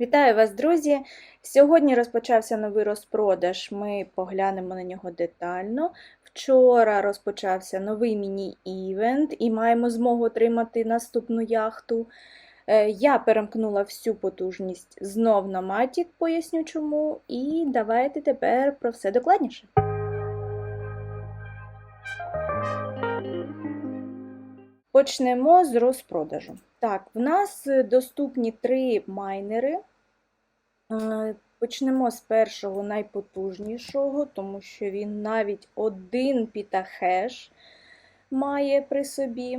Вітаю вас, друзі! Сьогодні розпочався новий розпродаж. Ми поглянемо на нього детально. Вчора розпочався новий міні-івент і маємо змогу отримати наступну яхту. Е, Я перемкнула всю потужність знов на Matic, поясню чому. І давайте тепер про все докладніше. Почнемо з розпродажу. Так, в нас доступні три майнери. Е, Почнемо з першого найпотужнішого, тому що він навіть один пітахеш має при собі.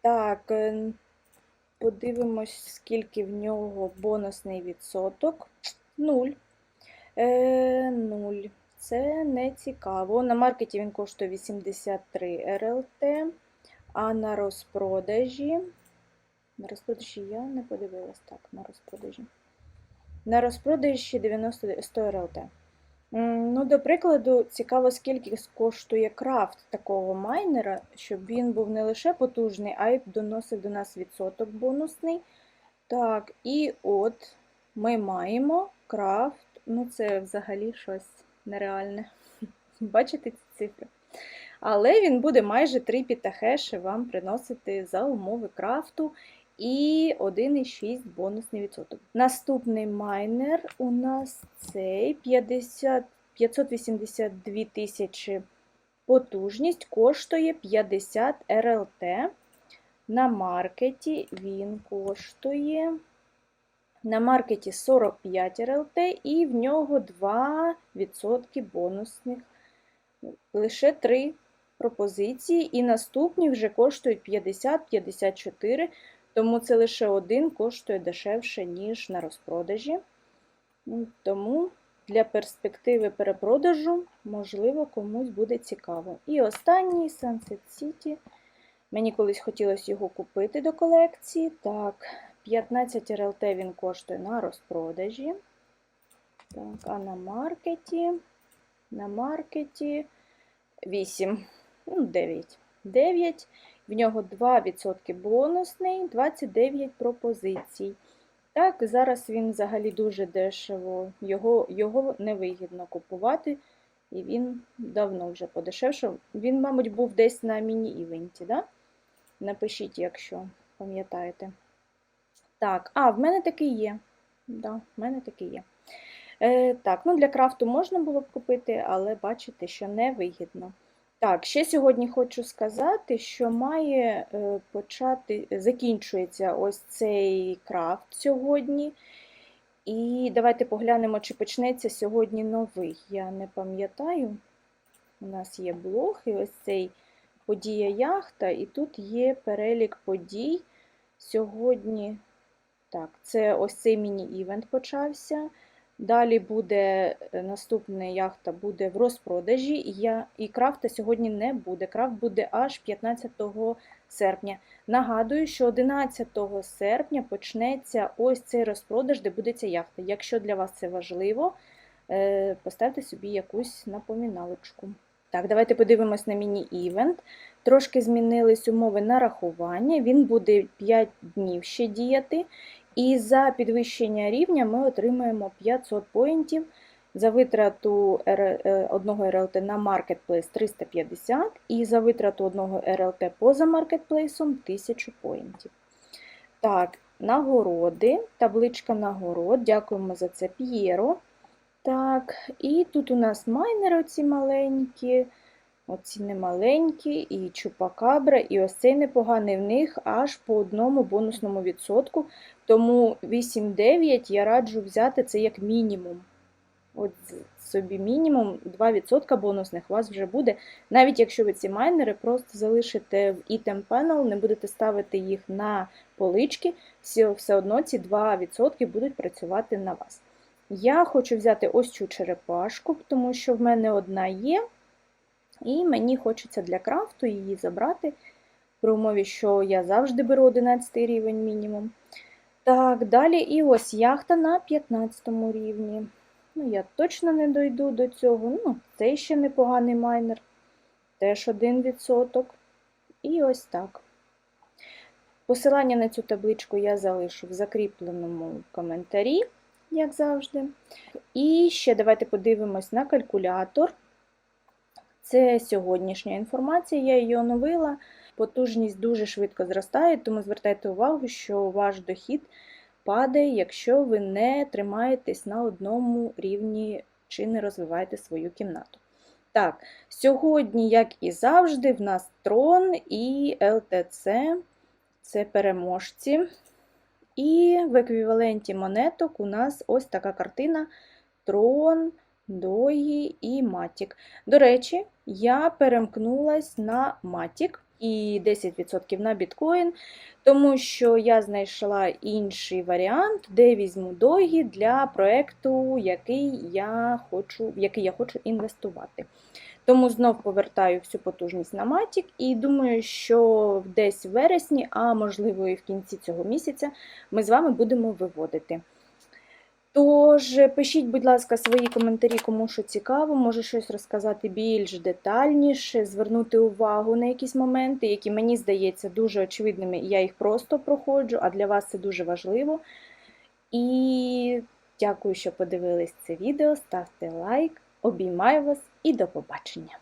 Так, е, подивимось, скільки в нього бонусний відсоток. Нуль. Е, нуль. Це не цікаво. На маркеті він коштує 83 РЛТ, а на розпродажі. На розпродажі я не подивилась так, на розпродажі. На розпродажі 90 100 РЛТ. Ну, до прикладу, цікаво, скільки коштує крафт такого майнера, щоб він був не лише потужний, а й доносив до нас відсоток бонусний. Так, і от ми маємо крафт. Ну, це взагалі щось нереальне. Бачите ці цифри? Але він буде майже 3 пітахеші вам приносити за умови крафту і 1,6 бонусний відсоток. Наступний майнер у нас цей 50, 582 тисячі потужність, коштує 50 РЛТ. На маркеті він коштує на маркеті 45 РЛТ, і в нього 2% бонусних. Лише 3 пропозиції, і наступні вже коштують 50-54, тому це лише один коштує дешевше, ніж на розпродажі. Тому для перспективи перепродажу, можливо, комусь буде цікаво. І останній Sunset City. Мені колись хотілося його купити до колекції. Так, 15 РЛТ він коштує на розпродажі. Так, а на маркеті. На маркеті 8, ну, 9. 9. В нього 2% бонусний, 29 пропозицій. Так, зараз він взагалі дуже дешево, його, його невигідно купувати, і він давно вже подешевшав. Він, мабуть, був десь на міні-івенті, да? Напишіть, якщо пам'ятаєте. Так, а, в мене такий є. Да, в мене такий є. Е, так, ну для крафту можна було б купити, але бачите, що невигідно. Так, ще сьогодні хочу сказати, що має е, почати, закінчується ось цей крафт сьогодні. І давайте поглянемо, чи почнеться сьогодні новий. Я не пам'ятаю. У нас є блог, і ось цей подія яхта, і тут є перелік подій. Сьогодні, так, це ось цей міні-івент почався. Далі буде е, наступна яхта буде в розпродажі, і, я, і крафта сьогодні не буде. Крафт буде аж 15 серпня. Нагадую, що 11 серпня почнеться ось цей розпродаж, де буде ця яхта. Якщо для вас це важливо, е, поставте собі якусь напоміналочку. Так, давайте подивимось на міні-івент. Трошки змінились умови нарахування. Він буде 5 днів ще діяти. І за підвищення рівня ми отримаємо 500 поінтів. За витрату е, одного РЛТ на маркетплейс 350 і за витрату одного РЛТ поза маркетплейсом 1000 поінтів. Так, нагороди, табличка нагород. Дякуємо за це П'єро. Так, і тут у нас майнери оці маленькі, оці немаленькі, і чупакабра, і ось цей непоганий в них аж по одному бонусному відсотку. Тому 8-9 я раджу взяти це як мінімум. От собі мінімум 2% бонусних у вас вже буде. Навіть якщо ви ці майнери просто залишите в item panel, не будете ставити їх на полички, все, одно ці 2% будуть працювати на вас. Я хочу взяти ось цю черепашку, тому що в мене одна є, і мені хочеться для крафту її забрати, при умові, що я завжди беру 11 рівень мінімум. Так, далі і ось яхта на 15 рівні. Ну, я точно не дойду до цього. Ну, це ще непоганий майнер. Теж 1%. І ось так. Посилання на цю табличку я залишу в закріпленому коментарі, як завжди. І ще давайте подивимось на калькулятор. Це сьогоднішня інформація, я її оновила. Потужність дуже швидко зростає, тому звертайте увагу, що ваш дохід падає, якщо ви не тримаєтесь на одному рівні чи не розвиваєте свою кімнату. Так, сьогодні, як і завжди, в нас Трон і ЛТЦ це переможці. І в еквіваленті монеток у нас ось така картина Трон, Дої і Матік. До речі, я перемкнулась на Матік і 10% на біткоін, тому що я знайшла інший варіант, де візьму догі для проєкту, який я хочу, який я хочу інвестувати. Тому знов повертаю всю потужність на Матік і думаю, що десь в вересні, а можливо і в кінці цього місяця, ми з вами будемо виводити. Тож, пишіть, будь ласка, свої коментарі, кому що цікаво, може щось розказати більш детальніше, звернути увагу на якісь моменти, які мені здається дуже очевидними, і я їх просто проходжу, а для вас це дуже важливо. І дякую, що подивились це відео. Ставте лайк, обіймаю вас і до побачення!